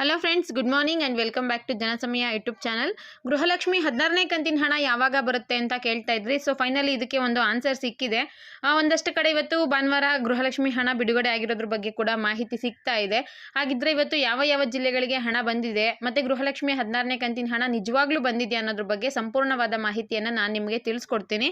Hello friends good morning and welcome back to Janasamaya YouTube channel Gruhalakshmi ಹದಿನಾರನೇ ಕಂತಿನ ಹಣ ಯಾವಾಗ ಬರುತ್ತೆ ಅಂತ ಕೇಳ್ತಾ ಇದ್ರಿ. ಸೊ ಫೈನಲಿ ಇದಕ್ಕೆ ಒಂದು ಆನ್ಸರ್ ಸಿಕ್ಕಿದೆ. ಒಂದಷ್ಟು ಕಡೆ ಇವತ್ತು ಭಾನುವಾರ ಗೃಹಲಕ್ಷ್ಮಿ ಹಣ ಬಿಡುಗಡೆ ಆಗಿರೋದ್ರ ಬಗ್ಗೆ ಕೂಡ ಮಾಹಿತಿ ಸಿಗ್ತಾ ಇದೆ. ಹಾಗಿದ್ರೆ ಇವತ್ತು ಯಾವ ಯಾವ ಜಿಲ್ಲೆಗಳಿಗೆ ಹಣ ಬಂದಿದೆ, ಮತ್ತು ಗೃಹಲಕ್ಷ್ಮಿ ಹದಿನಾರನೇ ಕಂತಿನ ಹಣ ನಿಜವಾಗ್ಲೂ ಬಂದಿದೆ ಅನ್ನೋದ್ರ ಬಗ್ಗೆ ಸಂಪೂರ್ಣವಾದ ಮಾಹಿತಿಯನ್ನು ನಾನು ನಿಮಗೆ ತಿಳಿಸ್ಕೊಡ್ತೀನಿ.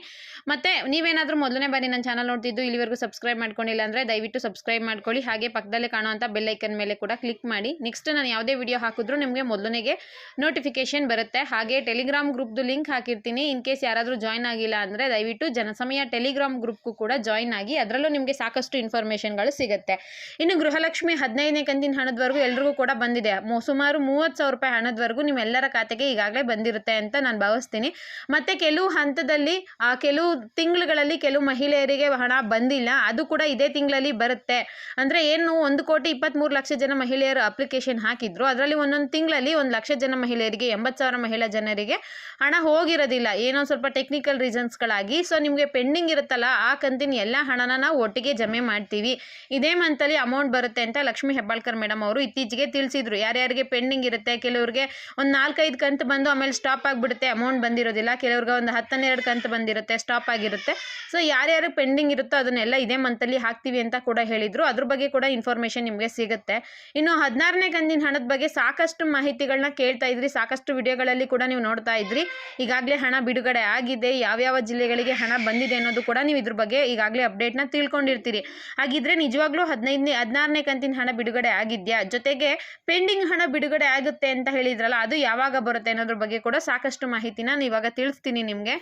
ಮತ್ತು ನೀವೇನಾದರೂ ಮೊದಲನೇ ಬಾರಿ ನನ್ನ ಚಾನಲ್ ನೋಡ್ತಿದ್ದು, ಇಲ್ಲಿವರೆಗೂ ಸಬ್ಸ್ಕ್ರೈಬ್ ಮಾಡ್ಕೊಂಡಿಲ್ಲ ಅಂದರೆ ದಯವಿಟ್ಟು ಸಬ್ಸ್ಕ್ರೈಬ್ ಮಾಡ್ಕೊಳ್ಳಿ. ಹಾಗೆ ಪಕ್ಕದಲ್ಲೇ ಕಾಣುವಂಥ ಬೆಲ್ಲೈಕನ್ ಮೇಲೆ ಕೂಡ ಕ್ಲಿಕ್ ಮಾಡಿ. ನೆಕ್ಸ್ಟ್ ನಾನು ಯಾವುದೇ ವಿಡಿಯೋ ಹಾಕಿದ್ರು ನಿಮಗೆ ಮೊದಲನೆಗೆ ನೋಟಿಫಿಕೇಶನ್ ಬರುತ್ತೆ. ಹಾಗೆ ಟೆಲಿಗ್ರಾಮ್ ಗ್ರೂಪ್ದು ಲಿಂಕ್ ಹಾಕಿರ್ತೀನಿ. ಇನ್ ಕೇಸ್ ಯಾರಾದರೂ ಜಾಯ್ನ್ ಆಗಿಲ್ಲ ಅಂದರೆ ದಯವಿಟ್ಟು ಜನಸಮಯ ಟೆಲಿಗ್ರಾಮ್ ಗ್ರೂಪ್ಗೂ ಕೂಡ ಜಾಯ್ನ್ ಆಗಿ ಅದರಲ್ಲೂ ನಿಮಗೆ ಸಾಕಷ್ಟು ಇನ್ಫಾರ್ಮೇಷನ್ಗಳು ಸಿಗುತ್ತೆ. ಇನ್ನು ಗೃಹಲಕ್ಷ್ಮಿ ಹದಿನೈದನೇ ಕಂದಿನ ಹಣದವರೆಗೂ ಎಲ್ರಿಗೂ ಕೂಡ ಬಂದಿದೆ. ಸುಮಾರು ಮೂವತ್ತು ಸಾವಿರ ರೂಪಾಯಿ ಹಣದವರೆಗೂ ನಿಮ್ಮೆಲ್ಲರ ಖಾತೆಗೆ ಈಗಾಗಲೇ ಬಂದಿರುತ್ತೆ ಅಂತ ನಾನು ಭಾವಿಸ್ತೀನಿ. ಮತ್ತು ಕೆಲವು ಹಂತದಲ್ಲಿ ಕೆಲವು ತಿಂಗಳುಗಳಲ್ಲಿ ಕೆಲವು ಮಹಿಳೆಯರಿಗೆ ಹಣ ಬಂದಿಲ್ಲ. ಅದು ಕೂಡ ಇದೇ ತಿಂಗಳಲ್ಲಿ ಬರುತ್ತೆ. ಅಂದರೆ ಏನು, ಒಂದು ಕೋಟಿ ಇಪ್ಪತ್ತ್ಮೂರು ಲಕ್ಷ ಜನ ಮಹಿಳೆಯರು ಅಪ್ಲಿಕೇಶನ್ ಹಾಕಿದ್ರು. ಅದರಲ್ಲಿ ಒಂದೊಂದು ತಿಂಗಳಲ್ಲಿ ಒಂದು ಲಕ್ಷ ಜನ ಮಹಿಳೆಯರಿಗೆ, ಎಂಬತ್ತು ಸಾವಿರ ಮಹಿಳಾ ಜನರಿಗೆ ಹಣ ಹೋಗಿರೋದಿಲ್ಲ. ಏನೋ ಸ್ವಲ್ಪ ಟೆಕ್ನಿಕಲ್ ರೀಸನ್ಸ್ಗಳಾಗಿ ಸೊ ನಿಮಗೆ ಪೆಂಡಿಂಗ್ ಇರುತ್ತಲ್ಲ, ಆ ಕಂತಿನ ಎಲ್ಲ ಹಣನ ನಾವು ಒಟ್ಟಿಗೆ ಜಮೆ ಮಾಡ್ತೀವಿ. ಇದೇ ಮಂತಲ್ಲಿ ಅಮೌಂಟ್ ಬರುತ್ತೆ ಅಂತ ಲಕ್ಷ್ಮಿ ಹೆಬ್ಬಾಳ್ಕರ್ ಮೇಡಮ್ ಅವರು ಇತ್ತೀಚೆಗೆ ತಿಳಿಸಿದ್ರು. ಯಾರ್ಯಾರಿಗೆ ಪೆಂಡಿಂಗ್ ಇರುತ್ತೆ, ಕೆಲವ್ರಿಗೆ ಒಂದು ನಾಲ್ಕೈದು ಕಂತು ಬಂದು ಆಮೇಲೆ ಸ್ಟಾಪ್ ಆಗಿಬಿಡುತ್ತೆ ಅಮೌಂಟ್ ಬಂದಿರೋದಿಲ್ಲ. ಕೆಲವ್ರಿಗೆ ಒಂದು ಹತ್ತನ್ನೆರಡು ಕಂತು ಬಂದಿರುತ್ತೆ ಸ್ಟಾಪ್ ಆಗಿರುತ್ತೆ. ಸೊ ಯಾರ್ಯಾರು ಪೆಂಡಿಂಗ್ ಇರುತ್ತೋ ಅದನ್ನೆಲ್ಲ ಇದೇ ಮಂತಲ್ಲಿ ಹಾಕ್ತೀವಿ ಅಂತ ಕೂಡ ಹೇಳಿದರು. ಅದ್ರ ಬಗ್ಗೆ ಕೂಡ ಇನ್ಫಾರ್ಮೇಷನ್ ನಿಮಗೆ ಸಿಗುತ್ತೆ. ಇನ್ನು ಹದಿನಾರನೇ ಕಂತಿನ ಹಣದ ಬಗ್ಗೆ ಸಾಕಷ್ಟು ಮಾಹಿತಿಗಳನ್ನ ಕೇಳ್ತಾ ಇದ್ರಿ, ಸಾಕಷ್ಟು ವಿಡಿಯೋಗಳಲ್ಲಿ ಕೂಡ ನೀವು ನೋಡ್ತಾ ಇದ್ರಿ. ಈಗಾಗಲೇ ಹಣ ಬಿಡುಗಡೆ ಆಗಿದೆ, ಯಾವ್ಯಾವ ಜಿಲ್ಲೆಗಳಿಗೆ ಹಣ ಬಂದಿದೆ ಅನ್ನೋದು ಕೂಡ ನೀವು ಇದ್ರ ಬಗ್ಗೆ ಈಗಾಗಲೇ ಅಪ್ಡೇಟ್ನ ತಿಳ್ಕೊಂಡಿರ್ತೀರಿ. ಹಾಗಿದ್ರೆ ನಿಜವಾಗ್ಲೂ ಹದಿನೈದನೇ, ಹದಿನಾರನೇ ಕಂತಿನ ಹಣ ಬಿಡುಗಡೆ ಆಗಿದೆಯಾ? ಜೊತೆಗೆ ಪೆಂಡಿಂಗ್ ಹಣ ಬಿಡುಗಡೆ ಆಗುತ್ತೆ ಅಂತ ಹೇಳಿದ್ರಲ್ಲ, ಅದು ಯಾವಾಗ ಬರುತ್ತೆ ಅನ್ನೋದ್ರ ಬಗ್ಗೆ ಕೂಡ ಸಾಕಷ್ಟು ಮಾಹಿತಿನ ಇವಾಗ ತಿಳಿಸ್ತೀನಿ ನಿಮಗೆ.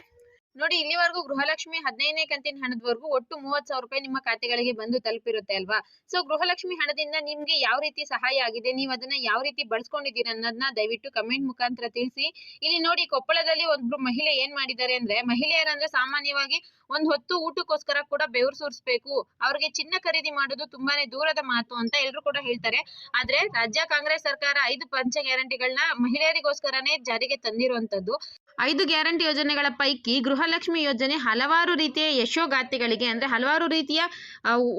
ನೋಡಿ, ಇಲ್ಲಿವರೆಗೂ ಗೃಹಲಕ್ಷ್ಮಿ ಹದಿನೈದನೇ ಕಂತಿನ ಹಣದವರೆಗೂ ಒಟ್ಟು ಮೂವತ್ತು ಸಾವಿರ ರೂಪಾಯಿ ನಿಮ್ಮ ಖಾತೆಗಳಿಗೆ ಬಂದು ತಲುಪಿರುತ್ತೆ ಅಲ್ವಾ? ಸೊ ಗೃಹಲಕ್ಷ್ಮಿ ಹಣದಿಂದ ನಿಮ್ಗೆ ಯಾವ ರೀತಿ ಸಹಾಯ ಆಗಿದೆ? ನೀವು ಅದನ್ನ ಯಾವ ರೀತಿ ಬಳಸ್ಕೊಂಡಿದ್ದೀರಿ ಅನ್ನೋದನ್ನ ದಯವಿಟ್ಟು ಕಮೆಂಟ್ ಮುಖಾಂತರ ತಿಳಿಸಿ. ಇಲ್ಲಿ ನೋಡಿ, ಕೊಪ್ಪಳದಲ್ಲಿ ಒಬ್ರು ಮಹಿಳೆ ಏನ್ ಮಾಡಿದ್ದಾರೆ ಅಂದ್ರೆ ಮಹಿಳೆಯರಂದ್ರೆ ಸಾಮಾನ್ಯವಾಗಿ ಒಂದ್ ಹೊತ್ತು ಊಟಕ್ಕೋಸ್ಕರ ಕೂಡ ಬೆವರು ಸುರಿಸ್ಬೇಕು. ಅವ್ರಿಗೆ ಚಿನ್ನ ಖರೀದಿ ಮಾಡೋದು ತುಂಬಾನೇ ದೂರದ ಮಾತು ಅಂತ ಎಲ್ರು ಕೂಡ ಹೇಳ್ತಾರೆ. ಆದ್ರೆ ರಾಜ್ಯ ಕಾಂಗ್ರೆಸ್ ಸರ್ಕಾರ ಐದು ಪಂಚ ಗ್ಯಾರಂಟಿಗಳನ್ನ ಮಹಿಳೆಯರಿಗೋಸ್ಕರನೇ ಜಾರಿಗೆ ತಂದಿರುವಂತದ್ದು. ಐದು ಗ್ಯಾರಂಟಿ ಯೋಜನೆಗಳ ಪೈಕಿ ಗೃಹಲಕ್ಷ್ಮಿ ಯೋಜನೆ ಹಲವಾರು ರೀತಿಯ ಯಶೋಗಾಥೆಗಳಿಗೆ ಅಂದರೆ ಹಲವಾರು ರೀತಿಯ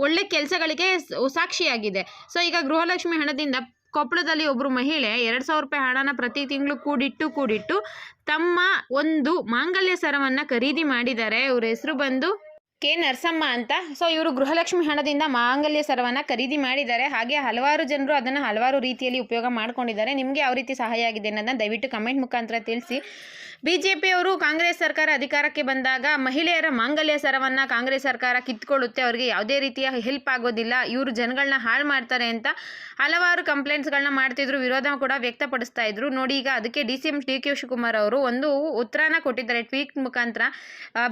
ಒಳ್ಳೆ ಕೆಲಸಗಳಿಗೆ ಸಾಕ್ಷಿಯಾಗಿದೆ. ಸೊ ಈಗ ಗೃಹಲಕ್ಷ್ಮಿ ಹಣದಿಂದ ಕೊಪ್ಪಳದಲ್ಲಿ ಒಬ್ಬರು ಮಹಿಳೆ ಎರಡು ಸಾವಿರ ರೂಪಾಯಿ ಹಣನ ಪ್ರತಿ ತಿಂಗಳು ಕೂಡಿಟ್ಟು ಕೂಡಿಟ್ಟು ತಮ್ಮ ಒಂದು ಮಾಂಗಲ್ಯ ಸರವನ್ನು ಖರೀದಿ ಮಾಡಿದ್ದಾರೆ. ಇವ್ರ ಹೆಸರು ಬಂದು ಕೆ ನರಸಮ್ಮ ಅಂತ. ಸೊ ಇವರು ಗೃಹಲಕ್ಷ್ಮಿ ಹಣದಿಂದ ಮಾಂಗಲ್ಯ ಸರವನ್ನು ಖರೀದಿ ಮಾಡಿದ್ದಾರೆ. ಹಾಗೆ ಹಲವಾರು ಜನರು ಅದನ್ನು ಹಲವಾರು ರೀತಿಯಲ್ಲಿ ಉಪಯೋಗ ಮಾಡ್ಕೊಂಡಿದ್ದಾರೆ. ನಿಮಗೆ ಯಾವ ರೀತಿ ಸಹಾಯ ಆಗಿದೆ ಅನ್ನೋದನ್ನು ದಯವಿಟ್ಟು ಕಮೆಂಟ್ ಮುಖಾಂತರ ತಿಳಿಸಿ. ಬಿ ಜೆ ಪಿಯವರು ಕಾಂಗ್ರೆಸ್ ಸರ್ಕಾರ ಅಧಿಕಾರಕ್ಕೆ ಬಂದಾಗ ಮಹಿಳೆಯರ ಮಾಂಗಲ್ಯ ಸರವನ್ನು ಕಾಂಗ್ರೆಸ್ ಸರ್ಕಾರ ಕಿತ್ಕೊಳ್ಳುತ್ತೆ. ಅವರಿಗೆ ಯಾವುದೇ ರೀತಿಯ ಹೆಲ್ಪ್ ಆಗೋದಿಲ್ಲ. ಇವರು ಜನಗಳನ್ನ ಹಾಳು ಮಾಡ್ತಾರೆ ಅಂತ ಹಲವಾರು ಕಂಪ್ಲೇಂಟ್ಸ್ಗಳನ್ನ ಮಾಡ್ತಿದ್ರು. ವಿರೋಧ ಕೂಡ ವ್ಯಕ್ತಪಡಿಸ್ತಾ ಇದ್ರು. ನೋಡಿ, ಈಗ ಅದಕ್ಕೆ D C M D K Shivakumar ಅವರು ಒಂದು ಉತ್ತರನ ಕೊಟ್ಟಿದ್ದಾರೆ. ಟ್ವೀಟ್ ಮುಖಾಂತರ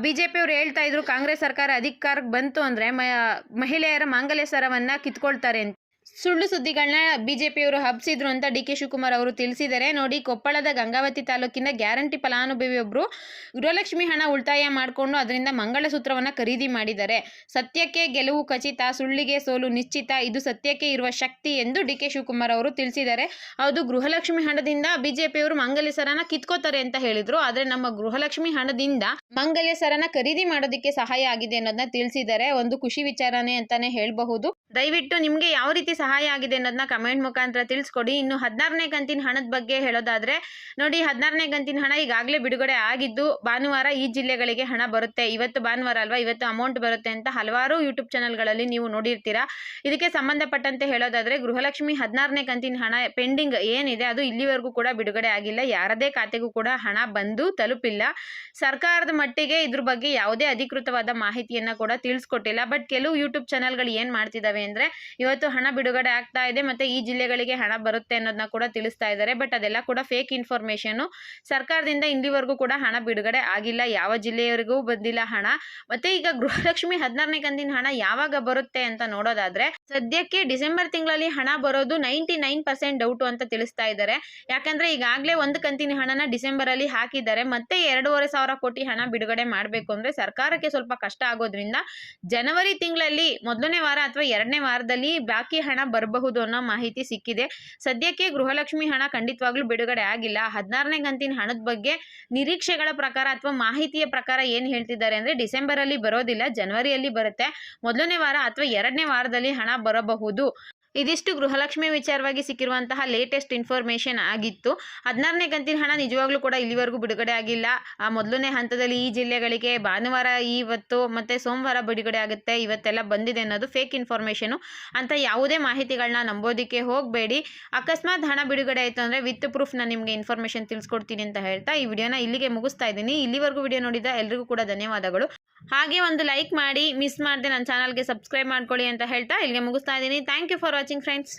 ಬಿ ಜೆ ಹೇಳ್ತಾ ಇದ್ರು, ಕಾಂಗ್ರೆಸ್ ಅಧಿಕಾರಕ್ಕೆ ಬಂತು ಅಂದರೆ ಮಹಿಳೆಯರ ಮಾಂಗಲ್ಯ ಸರವನ್ನು ಕಿತ್ಕೊಳ್ತಾರೆ ಅಂತ. ಸುಳ್ಳು ಸುದ್ದಿಗಳನ್ನ ಬಿಜೆಪಿಯವರು ಹಬ್ಬಿಸಿದ್ರು ಅಂತ ಡಿ ಕೆ ಶಿವಕುಮಾರ್ ಅವರು ತಿಳಿಸಿದ್ದಾರೆ. ನೋಡಿ, ಕೊಪ್ಪಳದ ಗಂಗಾವತಿ ತಾಲೂಕಿನ ಗ್ಯಾರಂಟಿ ಫಲಾನುಭವಿಯೊಬ್ಬರು ಗೃಹಲಕ್ಷ್ಮಿ ಹಣ ಉಳಿತಾಯ ಮಾಡಿಕೊಂಡು ಅದರಿಂದ ಮಂಗಳಸೂತ್ರವನ್ನು ಖರೀದಿ ಮಾಡಿದ್ದಾರೆ. ಸತ್ಯಕ್ಕೆ ಗೆಲುವು ಖಚಿತ, ಸುಳ್ಳಿಗೆ ಸೋಲು ನಿಶ್ಚಿತ, ಇದು ಸತ್ಯಕ್ಕೆ ಇರುವ ಶಕ್ತಿ ಎಂದು ಡಿ ಕೆ ಶಿವಕುಮಾರ್ ಅವರು ತಿಳಿಸಿದ್ದಾರೆ. ಹೌದು, ಗೃಹಲಕ್ಷ್ಮಿ ಹಣದಿಂದ ಬಿಜೆಪಿಯವರು ಮಂಗಲ್ಯ ಸರನ ಕಿತ್ಕೋತಾರೆ ಅಂತ ಹೇಳಿದ್ರು. ಆದರೆ ನಮ್ಮ ಗೃಹಲಕ್ಷ್ಮಿ ಹಣದಿಂದ ಮಂಗಲ್ಯ ಸರನ ಖರೀದಿ ಮಾಡೋದಕ್ಕೆ ಸಹಾಯ ಆಗಿದೆ ಅನ್ನೋದನ್ನ ತಿಳಿಸಿದ್ದಾರೆ. ಒಂದು ಖುಷಿ ವಿಚಾರನೆ ಅಂತಾನೆ ಹೇಳಬಹುದು. ದಯವಿಟ್ಟು ನಿಮಗೆ ಯಾವ ರೀತಿ ಸಹಾಯ ಆಗಿದೆ ಅನ್ನೋದನ್ನ ಕಮೆಂಟ್ ಮುಖಾಂತರ ತಿಳಿಸ್ಕೊಡಿ. ಇನ್ನು ಹದಿನಾರನೇ ಕಂತಿನ ಹಣದ ಬಗ್ಗೆ ಹೇಳೋದಾದ್ರೆ, ನೋಡಿ ಹದಿನಾರನೇ ಕಂತಿನ ಹಣ ಈಗಾಗಲೇ ಬಿಡುಗಡೆ ಆಗಿದ್ದು, ಭಾನುವಾರ ಈ ಜಿಲ್ಲೆಗಳಿಗೆ ಹಣ ಬರುತ್ತೆ. ಇವತ್ತು ಭಾನುವಾರ ಅಲ್ವಾ? ಇವತ್ತು ಅಮೌಂಟ್ ಬರುತ್ತೆ ಅಂತ ಹಲವಾರು ಯೂಟ್ಯೂಬ್ ಚಾನಲ್ಗಳಲ್ಲಿ ನೀವು ನೋಡಿರ್ತೀರಾ. ಇದಕ್ಕೆ ಸಂಬಂಧಪಟ್ಟಂತೆ ಹೇಳೋದಾದ್ರೆ, ಗೃಹಲಕ್ಷ್ಮಿ ಹದಿನಾರನೇ ಕಂತಿನ ಹಣ ಪೆಂಡಿಂಗ್ ಏನಿದೆ, ಅದು ಇಲ್ಲಿವರೆಗೂ ಕೂಡ ಬಿಡುಗಡೆ ಆಗಿಲ್ಲ. ಯಾರದೇ ಖಾತೆಗೂ ಕೂಡ ಹಣ ಬಂದು ತಲುಪಿಲ್ಲ. ಸರ್ಕಾರದ ಮಟ್ಟಿಗೆ ಇದ್ರ ಬಗ್ಗೆ ಯಾವುದೇ ಅಧಿಕೃತವಾದ ಮಾಹಿತಿಯನ್ನ ಕೂಡ ತಿಳಿಸ್ಕೊಟ್ಟಿಲ್ಲ. ಬಟ್, ಕೆಲವು ಯೂಟ್ಯೂಬ್ ಚಾನಲ್ಗಳು ಏನು ಮಾಡ್ತಿದ್ದಾವೆ ಅಂದ್ರೆ, ಇವತ್ತು ಹಣ ಬಿಡುಗಡೆ ಆಗ್ತಾ ಇದೆ ಮತ್ತೆ ಈ ಜಿಲ್ಲೆಗಳಿಗೆ ಹಣ ಬರುತ್ತೆ ಅನ್ನೋದನ್ನ ಕೂಡ ತಿಳಿಸ್ತಾ ಇದ್ದಾರೆ. ಬಟ್ ಅದೆಲ್ಲ ಕೂಡ ಫೇಕ್ ಇನ್ಫಾರ್ಮೇಶನ್ ಸರ್ಕಾರದಿಂದ ಇಲ್ಲಿವರೆಗೂ ಕೂಡ ಹಣ ಬಿಡುಗಡೆ ಆಗಿಲ್ಲ. ಯಾವ ಜಿಲ್ಲೆಯವರೆಗೂ ಬಂದಿಲ್ಲ ಹಣ. ಮತ್ತೆ ಈಗ ಗೃಹಲಕ್ಷ್ಮಿ ಹದಿನಾರನೇ ಕಂತಿನ ಹಣ ಯಾವಾಗ ಬರುತ್ತೆ ಅಂತ ನೋಡೋದಾದ್ರೆ ಸದ್ಯಕ್ಕೆ ಡಿಸೆಂಬರ್ ತಿಂಗಳಲ್ಲಿ ಹಣ ಬರೋದು ನೈಂಟಿ ನೈನ್ ಪರ್ಸೆಂಟ್ ಡೌಟು ಅಂತ ತಿಳಿಸ್ತಾ ಇದ್ದಾರೆ. ಯಾಕಂದ್ರೆ ಈಗಾಗಲೇ ಒಂದು ಕಂತಿನ ಹಣನ ಡಿಸೆಂಬರ್ ಅಲ್ಲಿ ಹಾಕಿದ್ದಾರೆ. ಮತ್ತೆ ಎರಡೂವರೆ ಸಾವಿರ ಕೋಟಿ ಹಣ ಬಿಡುಗಡೆ ಮಾಡಬೇಕು ಅಂದ್ರೆ ಸರ್ಕಾರಕ್ಕೆ ಸ್ವಲ್ಪ ಕಷ್ಟ ಆಗೋದ್ರಿಂದ ಜನವರಿ ತಿಂಗಳಲ್ಲಿ ಮೊದಲನೇ ವಾರ ಅಥವಾ ಎರಡನೇ ವಾರದಲ್ಲಿ ಬಾಕಿ ಹಣ ಬರಬಹುದು ಅನ್ನೋ ಮಾಹಿತಿ ಸಿಕ್ಕಿದೆ. ಸದ್ಯಕ್ಕೆ ಗೃಹಲಕ್ಷ್ಮಿ ಹಣ ಖಂಡಿತವಾಗ್ಲೂ ಬಿಡುಗಡೆ ಆಗಿಲ್ಲ. ಹದಿನಾರನೇ ಕಂತಿನ ಹಣದ ಬಗ್ಗೆ ನಿರೀಕ್ಷೆಗಳ ಪ್ರಕಾರ ಅಥವಾ ಮಾಹಿತಿಯ ಪ್ರಕಾರ ಏನು ಹೇಳ್ತಿದ್ದಾರೆ ಅಂದ್ರೆ ಡಿಸೆಂಬರ್ ಅಲ್ಲಿ ಬರೋದಿಲ್ಲ, ಜನವರಿಯಲ್ಲಿ ಬರುತ್ತೆ. ಮೊದಲನೇ ವಾರ ಅಥವಾ ಎರಡನೇ ವಾರದಲ್ಲಿ ಹಣ ಬರಬಹುದು. ಇದಿಷ್ಟು ಗೃಹಲಕ್ಷ್ಮಿ ವಿಚಾರವಾಗಿ ಸಿಕ್ಕಿರುವಂತಹ ಲೇಟೆಸ್ಟ್ ಇನ್ಫಾರ್ಮೇಷನ್ ಆಗಿತ್ತು. ಹದಿನಾರನೇ ಕಂತಿನ ಹಣ ನಿಜವಾಗ್ಲೂ ಕೂಡ ಇಲ್ಲಿವರೆಗೂ ಬಿಡುಗಡೆ ಆಗಿಲ್ಲ. ಆ ಮೊದಲನೇ ಹಂತದಲ್ಲಿ ಈ ಜಿಲ್ಲೆಗಳಿಗೆ ಭಾನುವಾರ ಇವತ್ತು ಮತ್ತೆ ಸೋಮವಾರ ಬಿಡುಗಡೆ ಆಗುತ್ತೆ. ಇವತ್ತೆಲ್ಲ ಬಂದಿದೆ ಅನ್ನೋದು ಫೇಕ್ ಇನ್ಫಾರ್ಮೇಷನು ಅಂತ ಯಾವುದೇ ಮಾಹಿತಿಗಳನ್ನ ನಂಬೋದಕ್ಕೆ ಹೋಗಬೇಡಿ. ಅಕಸ್ಮಾತ್ ಹಣ ಬಿಡುಗಡೆ ಆಯಿತು ಅಂದರೆ ವಿತ್ ಪ್ರೂಫ್ ನಾನು ನಿಮಗೆ ಇನ್ಫಾರ್ಮೇಷನ್ ತಿಳಿಸ್ಕೊಡ್ತೀನಿ ಅಂತ ಹೇಳ್ತಾ ಈ ವಿಡಿಯೋನ ಇಲ್ಲಿಗೆ ಮುಗಿಸ್ತಾ ಇದ್ದೀನಿ. ಇಲ್ಲಿವರೆಗೂ ವಿಡಿಯೋ ನೋಡಿದ ಎಲ್ರಿಗೂ ಕೂಡ ಧನ್ಯವಾದಗಳು. ಹಾಗೆ ಒಂದು ಲೈಕ್ ಮಾಡಿ ಮಿಸ್ ಮಾಡದೆ ನನ್ನ ಚಾನಲ್ಗೆ ಸಬ್ಸ್ಕ್ರೈಬ್ ಮಾಡ್ಕೊಳ್ಳಿ ಅಂತ ಹೇಳ್ತಾ ಇಲ್ಲಿಗೆ ಮುಗಿಸ್ತಾ ಇದ್ದೀನಿ. Thank you for watching friends